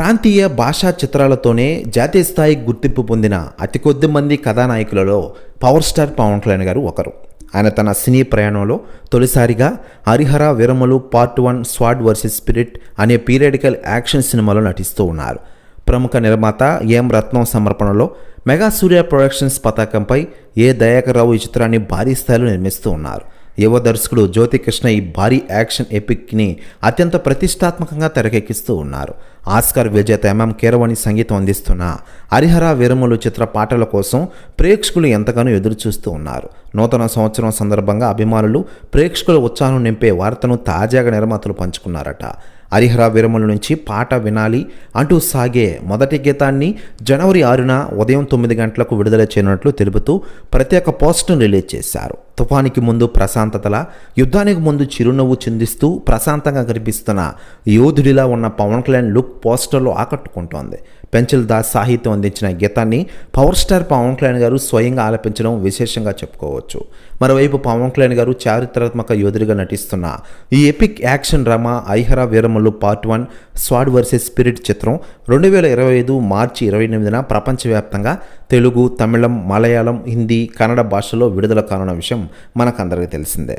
ప్రాంతీయ భాషా చిత్రాలతోనే జాతీయ స్థాయి గుర్తింపు పొందిన అతి కొద్ది మంది కథానాయకులలో పవర్ స్టార్ పవన్ కళ్యాణ్ గారు ఒకరు. ఆయన తన సినీ ప్రయాణంలో తొలిసారిగా Harihara Veeramallu part one sword versus spirit అనే పీరియడికల్ యాక్షన్ సినిమాలో నటిస్తూ ఉన్నారు. ప్రముఖ నిర్మాత ఎం రత్నం సమర్పణలో మెగా సూర్య ప్రొడక్షన్స్ పతాకంపై ఏ దయాకర్ రావు ఈ చిత్రాన్ని భారీ స్థాయిలో నిర్మిస్తూ ఉన్నారు. యువ దర్శకుడు జ్యోతి కృష్ణ ఈ భారీ యాక్షన్ ఎపిక్ని అత్యంత ప్రతిష్టాత్మకంగా తెరకెక్కిస్తూ ఉన్నారు. ఆస్కార్ విజేత ఎంఎం కీరవాణి సంగీతం అందిస్తున్న హరిహర వీరములు చిత్ర పాటల కోసం ప్రేక్షకులు ఎంతగానో ఎదురుచూస్తూ ఉన్నారు. నూతన సంవత్సరం సందర్భంగా అభిమానులు ప్రేక్షకుల ఉత్సాహం నింపే వార్తను తాజాగా నిర్మాతలు పంచుకున్నారట. హరిహర విరమల నుంచి పాట వినాలి అంటూ సాగే మొదటి గీతాన్ని జనవరి ఆరున ఉదయం తొమ్మిది గంటలకు విడుదల చేయనున్నట్లు తెలుపుతూ ప్రత్యేక పోస్టును రిలీజ్ చేశారు. తుఫానికి ముందు ప్రశాంతతల యుద్ధానికి ముందు చిరునవ్వు చిందిస్తూ ప్రశాంతంగా కనిపిస్తున్న యోధుడిలా ఉన్న పవన్ కళ్యాణ్ లుక్ పోస్టర్లో ఆకట్టుకుంటోంది. పెంచల్ దాస్ సాహిత్యం అందించిన గీతాన్ని పవర్ స్టార్ పవన్ కళ్యాణ్ గారు స్వయంగా ఆలపించడం విశేషంగా చెప్పుకోవచ్చు. మరోవైపు పవన్ కళ్యాణ్ గారు చారిత్రాత్మక యోధుడిగా నటిస్తున్న ఈ epic action drama ఐహరా Veeramallu part one sword versus spirit చిత్రం రెండు వేల ఇరవై ఐదు మార్చి ఇరవై ఎనిమిదిన ప్రపంచవ్యాప్తంగా తెలుగు తమిళం మలయాళం హిందీ కన్నడ భాషలో విడుదల కానున్న విషయం మనకందరికీ తెలిసిందే.